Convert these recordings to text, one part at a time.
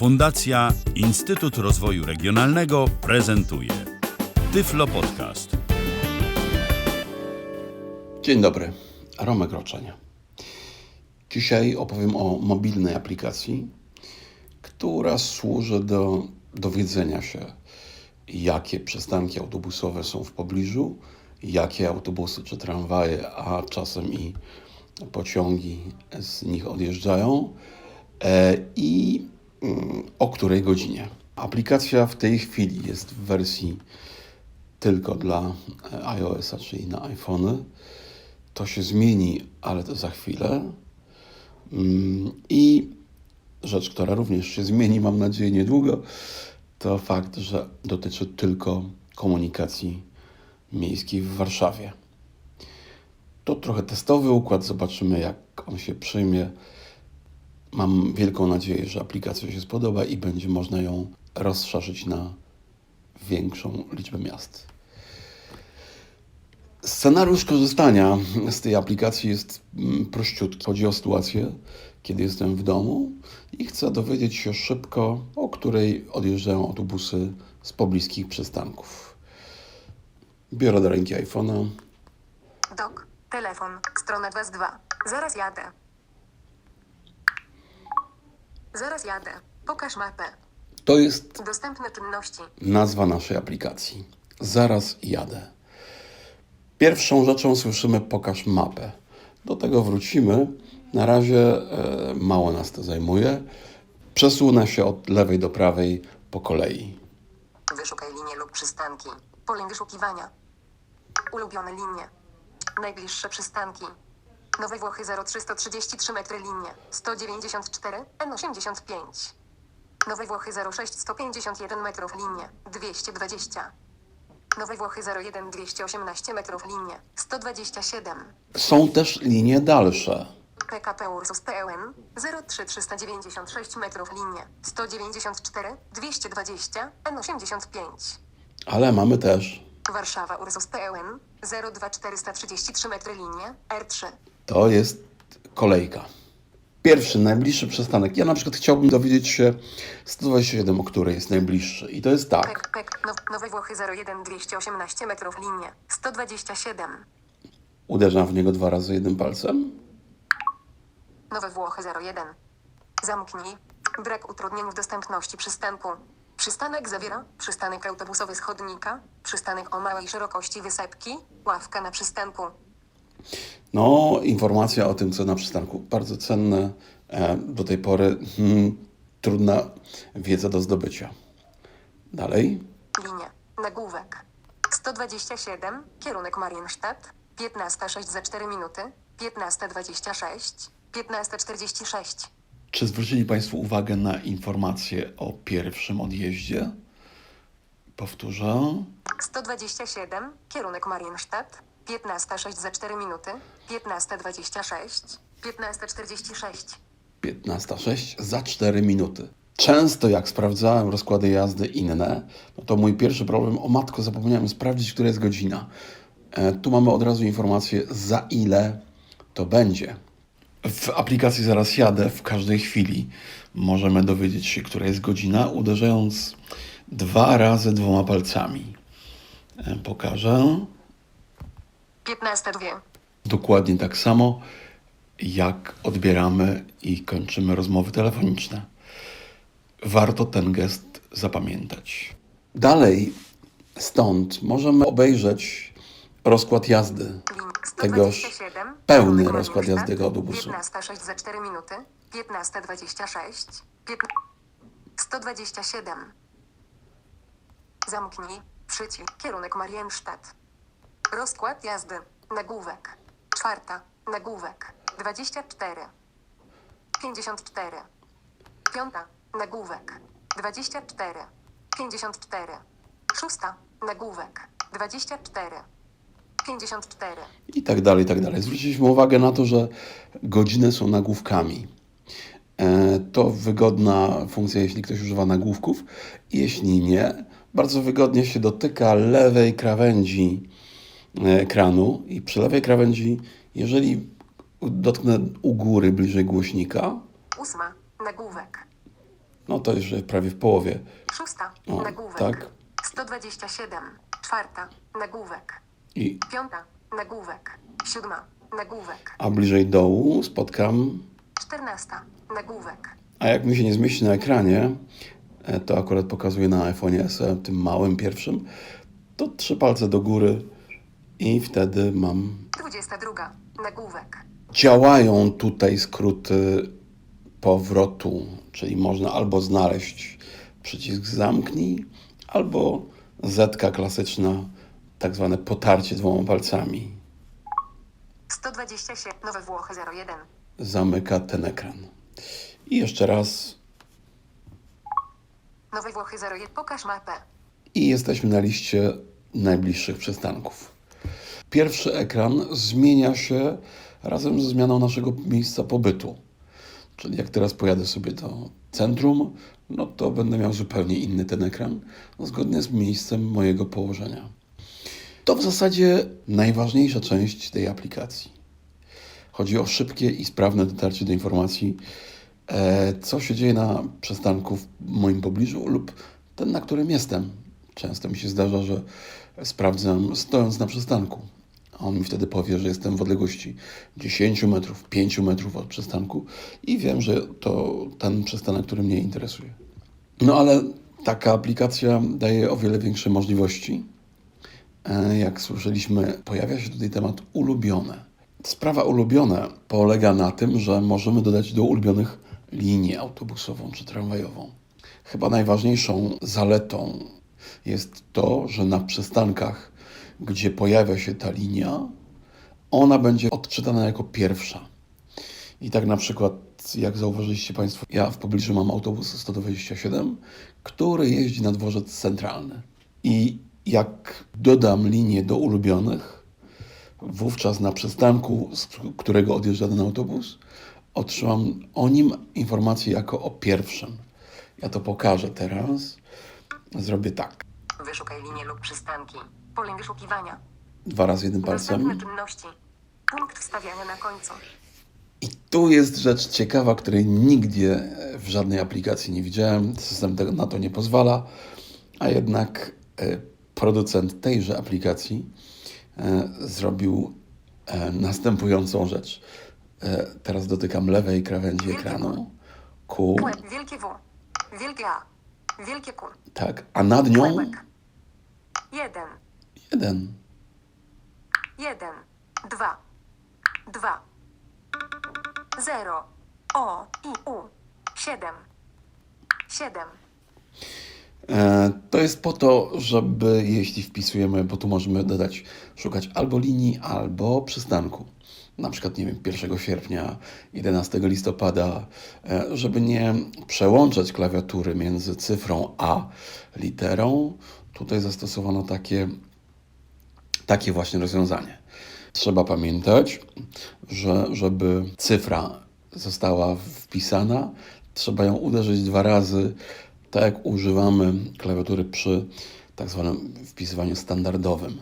Fundacja Instytut Rozwoju Regionalnego prezentuje Tyflo Podcast. Dzień dobry, Romek Roczenia. Dzisiaj opowiem o mobilnej aplikacji, która służy do dowiedzenia się, jakie przystanki autobusowe są w pobliżu, jakie autobusy czy tramwaje, a czasem i pociągi z nich odjeżdżają e, i o której godzinie. Aplikacja w tej chwili jest w wersji tylko dla e, iOS-a, czyli na iPhony. To się zmieni, ale to za chwilę. Mm, I rzecz, która również się zmieni, mam nadzieję, niedługo, to fakt, że dotyczy tylko komunikacji miejskiej w Warszawie. To trochę testowy układ, zobaczymy jak on się przyjmie. Mam wielką nadzieję, że aplikacja się spodoba i będzie można ją rozszerzyć na większą liczbę miast. Scenariusz korzystania z tej aplikacji jest mm, prościutki. Chodzi o sytuację, kiedy jestem w domu i chcę dowiedzieć się szybko, o której odjeżdżają autobusy z pobliskich przystanków. Biorę do ręki iPhone'a, Dok, telefon, strona 2 z 2. Zaraz jadę. Zaraz jadę. Pokaż mapę. to jest Dostępne czynności. nazwa naszej aplikacji. Zaraz jadę. Pierwszą rzeczą słyszymy pokaż mapę. Do tego wrócimy. Na razie e, mało nas to zajmuje. Przesunę się od lewej do prawej po kolei. Wyszukaj linie lub przystanki. Pole wyszukiwania. Ulubione linie. Najbliższe przystanki. Nowe Włochy 0333 metry linie. 194 N85. Nowe Włochy 06 151 metrów linie. 220. Nowe Włochy 01 218 metrów linie. 127. Są też linie dalsze. PKP Ursus PLN 03 396 metrów linie 194 220 N85 Ale mamy też, Warszawa Ursus PLN 02 433 metry linie R3 to jest kolejka. Pierwszy, najbliższy przystanek. Ja na przykład chciałbym dowiedzieć się 127, o której jest najbliższy. I to jest tak. Pek, Pek, Now, Nowe Włochy 01 218 metrów linie 127 Uderzam w niego dwa razy jednym palcem. Nowe Włochy 01 Zamknij Brak utrudnień w dostępności przystanku Przystanek zawiera przystanek autobusowy z chodnika, przystanek o małej szerokości wysepki, ławka na przystanku, No, informacja o tym, co na przystanku. Bardzo cenne. E, do tej pory hmm, trudna wiedza do zdobycia. Dalej. Linie. Nagłówek. 127. Kierunek Marienstadt. 15.06 za 4 minuty. 15.26. 15.46. Czy zwrócili Państwo uwagę na informację o pierwszym odjeździe? Powtórzę. 127. Kierunek Marienstadt. 15.06 za 4 minuty. 15.26. 15.46. 15.06 za 4 minuty. Często jak sprawdzałem rozkłady jazdy inne, no to mój pierwszy problem, o matko, zapomniałem sprawdzić, która jest godzina. E, tu mamy od razu informację, za ile to będzie. W aplikacji Zaraz Jadę w każdej chwili możemy dowiedzieć się, która jest godzina, uderzając dwa razy dwoma palcami. E, pokażę. 15.02. Dokładnie tak samo, jak odbieramy i kończymy rozmowy telefoniczne. Warto ten gest zapamiętać. Dalej, stąd możemy obejrzeć rozkład jazdy tegoż 127. pełny rozkład jazdy tego autobusu. 15.06 za 4 minuty. 15.26. 15... 127. Zamknij. Przycisk. Kierunek Marienstadt. Rozkład jazdy. Nagłówek. Czwarta. Nagłówek. 24. 54. Piąta. Nagłówek. 24. 54. Szósta. Nagłówek. 24. 54. i tak dalej, i tak dalej. Zwróciliśmy uwagę na to, że godziny są nagłówkami. E, To wygodna funkcja, jeśli ktoś używa nagłówków. Jeśli nie, bardzo wygodnie się dotyka lewej krawędzi e, ekranu i przy lewej krawędzi, jeżeli dotknę u góry bliżej głośnika, Ósma. Nagłówek. No to już prawie w połowie. Szósta. O, Nagłówek. tak. 127. Czwarta. Nagłówek. I, Piąta. Nagłówek. Siódma. Nagłówek. a bliżej dołu spotkam Czternasta. Nagłówek. A jak mi się nie zmieści na ekranie, e, to akurat pokazuję na iPhone SE, tym małym pierwszym, to trzy palce do góry i wtedy mam. Dwudziesta druga. Nagłówek. Działają tutaj skróty powrotu, czyli można albo znaleźć przycisk zamknij, albo zetka klasyczna, tak zwane potarcie dwoma palcami. 127. Nowe Włochy 01. Zamyka ten ekran. I jeszcze raz Nowe Włochy 01. Pokaż mapę. i jesteśmy na liście najbliższych przystanków. Pierwszy ekran zmienia się razem ze zmianą naszego miejsca pobytu. Czyli jak teraz pojadę sobie do centrum, no to będę miał zupełnie inny ten ekran, zgodnie z miejscem mojego położenia. To w zasadzie najważniejsza część tej aplikacji. Chodzi o szybkie i sprawne dotarcie do informacji, e, co się dzieje na przystanku w moim pobliżu lub ten, na którym jestem. Często mi się zdarza, że sprawdzam stojąc na przystanku. A on mi wtedy powie, że jestem w odległości 10 metrów, 5 metrów od przystanku i wiem, że to ten przystanek, który mnie interesuje. No ale taka aplikacja daje o wiele większe możliwości. E, Jak słyszeliśmy, pojawia się tutaj temat ulubione. Sprawa ulubione polega na tym, że możemy dodać do ulubionych linię autobusową czy tramwajową. Chyba najważniejszą zaletą jest to, że na przystankach, gdzie pojawia się ta linia, ona będzie odczytana jako pierwsza. I tak na przykład, jak zauważyliście Państwo, ja w pobliżu mam autobus 127, który jeździ na dworzec centralny. I jak dodam linię do ulubionych, wówczas na przystanku, z którego odjeżdża ten autobus, otrzymam o nim informację jako o pierwszym. Ja to pokażę teraz. Zrobię tak. Wyszukaj linię lub przystanki. Pole wyszukiwania. Dwa razy jednym palcem. Dostępne czynności. Punkt wstawiania na końcu. I tu jest rzecz ciekawa, której nigdzie w żadnej aplikacji nie widziałem. System tego na to nie pozwala, a jednak e, producent tejże aplikacji e, zrobił e, następującą rzecz. Teraz dotykam lewej krawędzi ekranu. Q. Wielkie W. Wielkie A. Wielkie Q. tak, a nad nią. Jeden. Jeden. Jeden. Dwa. Dwa. Zero. O. I. U. Siedem. Siedem. E, To jest po to, żeby jeśli wpisujemy, bo tu możemy dodać, szukać albo linii, albo przystanku. Na przykład, nie wiem, 1 sierpnia, 11 listopada, e, żeby nie przełączać klawiatury między cyfrą a literą. Tutaj zastosowano takie, takie właśnie rozwiązanie. Trzeba pamiętać, że żeby cyfra została wpisana, trzeba ją uderzyć dwa razy, tak jak używamy klawiatury przy tak zwanym wpisywaniu standardowym.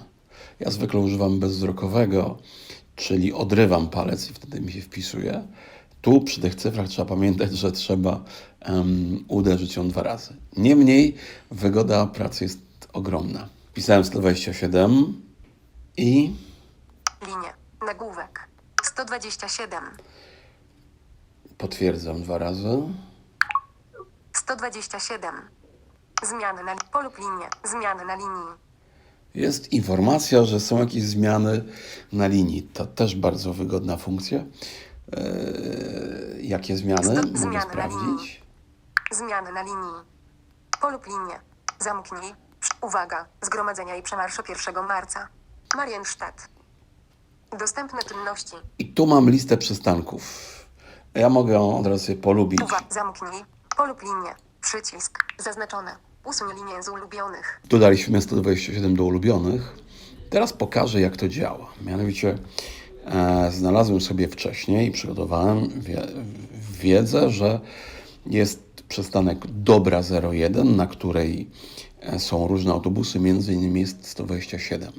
Ja zwykle używam bezwzrokowego, czyli odrywam palec i wtedy mi się wpisuje. Tu przy tych cyfrach trzeba pamiętać, że trzeba em, uderzyć ją dwa razy. Niemniej wygoda pracy jest ogromna. Pisałem 127 i Linie. Nagłówek. 127. potwierdzam dwa razy. 127. Zmiany na polub linie. Zmiany na linii. Jest informacja, że są jakieś zmiany na linii. To też bardzo wygodna funkcja. Eee, jakie zmiany? Sto- Mogę zmiany na sprawdzić. Zmiany na linii. Polub linię. Zamknij. Uwaga. Zgromadzenia i przemarsze 1 marca. Marienstadt. Dostępne czynności. I tu mam listę przystanków. Ja mogę ją od razu sobie polubić. Uwaga. Zamknij. Polub linię. Przycisk. Zaznaczone. Usuń linię z ulubionych. Dodaliśmy 127 do ulubionych. Teraz pokażę, jak to działa. Mianowicie e, znalazłem sobie wcześniej i przygotowałem wie, wiedzę, że jest przystanek Dobra 01, na której e, są różne autobusy, między innymi jest 127.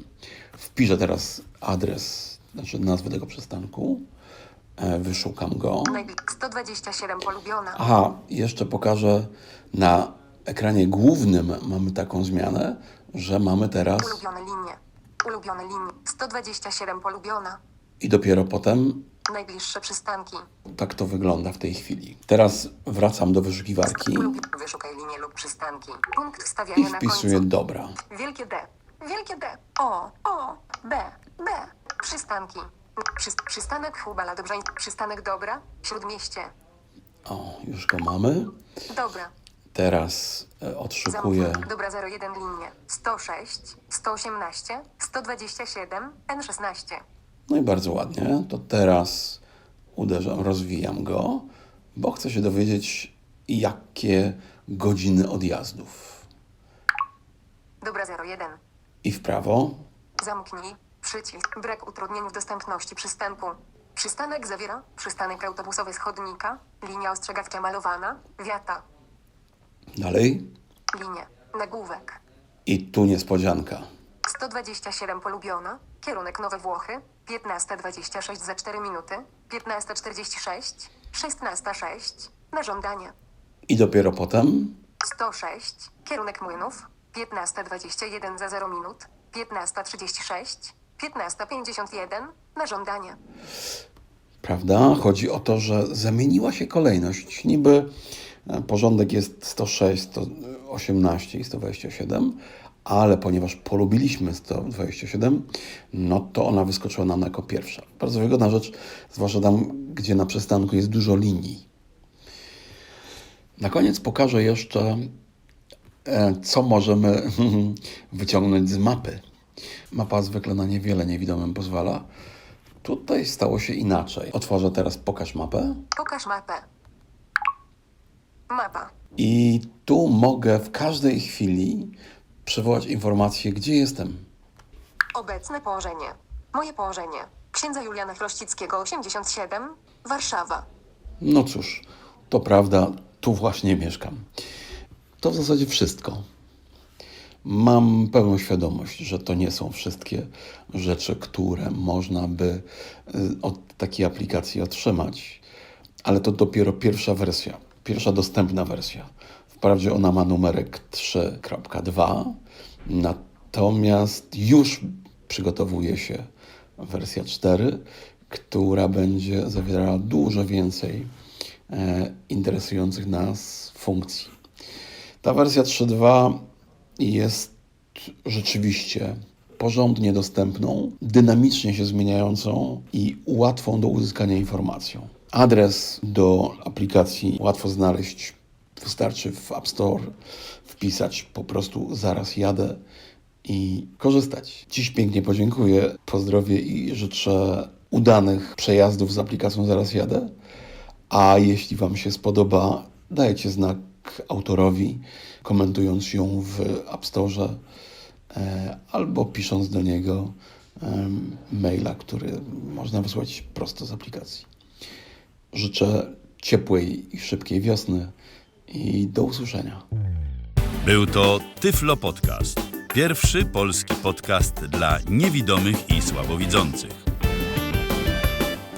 Wpiszę teraz adres, znaczy nazwę tego przystanku E, Wyszukam go. Najbli 127 polubiona. Aha, jeszcze pokażę na ekranie głównym mamy taką zmianę, że mamy teraz Ulubione linie. Ulubione linie. 127 polubiona. i dopiero potem Najbliższe przystanki. tak to wygląda w tej chwili. Teraz wracam do wyszukiwarki. Wyszukaj linie lub przystanki. Punkt i wstawiania na wpisuję końcu. dobra. Wielkie D. Wielkie D. O. O. B. B. Przystanki. Przy, przystanek Hubala Dobrzań. Przystanek Dobra. Śródmieście. O, już go mamy. Dobra. Teraz e, odszukuję. Zamknij. Dobra 01 linie. 106, 118, 127, N16. No i bardzo ładnie. To teraz uderzam, rozwijam go, bo chcę się dowiedzieć, jakie godziny odjazdów. Dobra 01. I w prawo. Zamknij. Przycisk. Brak utrudnień w dostępności przystanku. Przystanek zawiera przystanek autobusowy z chodnika, linia ostrzegawcza malowana, wiata, Dalej. linie, nagłówek. I tu niespodzianka. 127 polubiona, kierunek Nowe Włochy, 15.26 za 4 minuty, 15.46, 16.06, na żądanie. I dopiero potem 106, kierunek Młynów, 15.21 za 0 minut, 15.36, 15.51, na żądanie. Prawda? Chodzi o to, że zamieniła się kolejność. Niby e, porządek jest 106, 118 i 127, ale ponieważ polubiliśmy 127, no to ona wyskoczyła nam jako pierwsza. Bardzo wygodna rzecz, zwłaszcza tam, gdzie na przystanku jest dużo linii. Na koniec pokażę jeszcze, co możemy wyciągnąć z mapy. Mapa zwykle na niewiele niewidomym pozwala. Tutaj stało się inaczej. Otworzę teraz Pokaż mapę Pokaż mapę. Mapa. i tu mogę w każdej chwili przywołać informację, gdzie jestem. Obecne położenie. Moje położenie. Księdza Juliana Chrościckiego, 87, Warszawa. No cóż, to prawda, tu właśnie mieszkam. To w zasadzie wszystko. Mam pełną świadomość, że to nie są wszystkie rzeczy, które można by y, od takiej aplikacji otrzymać, ale to dopiero pierwsza wersja, pierwsza dostępna wersja. Wprawdzie ona ma numerek 3.2, natomiast już przygotowuje się wersja 4, która będzie zawierała dużo więcej e, interesujących nas funkcji. Ta wersja 3.2 jest rzeczywiście porządnie dostępną, dynamicznie się zmieniającą i łatwą do uzyskania informacją. Adres do aplikacji łatwo znaleźć. Wystarczy w App Store wpisać po prostu zaraz jadę i korzystać. Dziś pięknie podziękuję, pozdrowię i życzę udanych przejazdów z aplikacją Zaraz Jadę. A jeśli Wam się spodoba, dajcie znak autorowi, komentując ją w App Store e, albo pisząc do niego maila, który można wysłać prosto z aplikacji. Życzę ciepłej i szybkiej wiosny i do usłyszenia. Był to Tyflo Podcast. Pierwszy polski podcast dla niewidomych i słabowidzących.